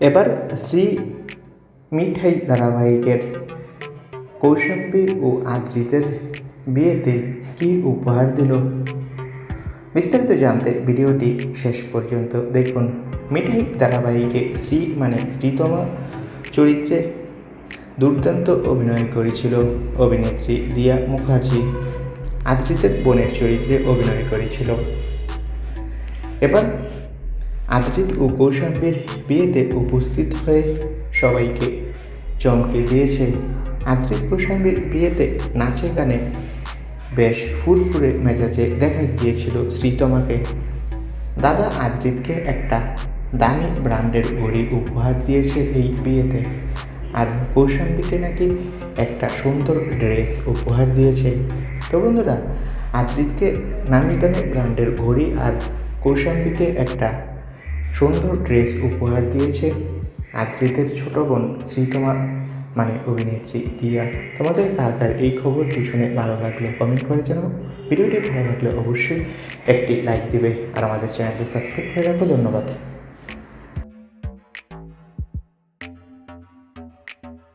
এবার শ্রী মিঠাই ধারাবাহিকের কৌশাম্বী ও আদ্রিতের বিয়েতে কি উপহার দিল? বিস্তারিত জানতে ভিডিওটি শেষ পর্যন্ত দেখুন। মিঠাই ধারাবাহিকে শ্রী মানে শ্রীতমা চরিত্রে দুর্দান্ত অভিনয় করেছিল অভিনেত্রী দিয়া মুখার্জি। আদ্রিতের বোনের চরিত্রে অভিনয় করেছিল। এবার আদ্রিত ও কৌশাম্বীর বিয়েতে উপস্থিত হয়ে সবাইকে চমকে দিয়েছে। আদ্রিত কৌশাম্বীর বিয়েতে নাচে গানে বেশ ফুরফুরে মেজাজে দেখা গিয়েছিল শ্রীতমাকে। দাদা আদ্রিতকে একটা দামি ব্র্যান্ডের ঘড়ি উপহার দিয়েছে এই বিয়েতে। আর কৌশাম্বীকে নাকি একটা সুন্দর ড্রেস উপহার দিয়েছে। তো বন্ধুরা আদ্রিতকে নামি দামি ব্র্যান্ডের ঘড়ি আর কৌশাম্বীকে একটা সুন্দর ড্রেস উপহার দিয়েছে আদ্রিতের ছোট বোন শ্রীতমা মানে অভিনেত্রী দিয়া। তোমাদের কার কার এই খবরটি শুনে ভালো লাগল কমেন্ট করে জানাও। ভিডিওটি ভালো লাগলে অবশ্যই একটি লাইক দিবে আর আমাদের চ্যানেলটি সাবস্ক্রাইব করে রাখো। ধন্যবাদ।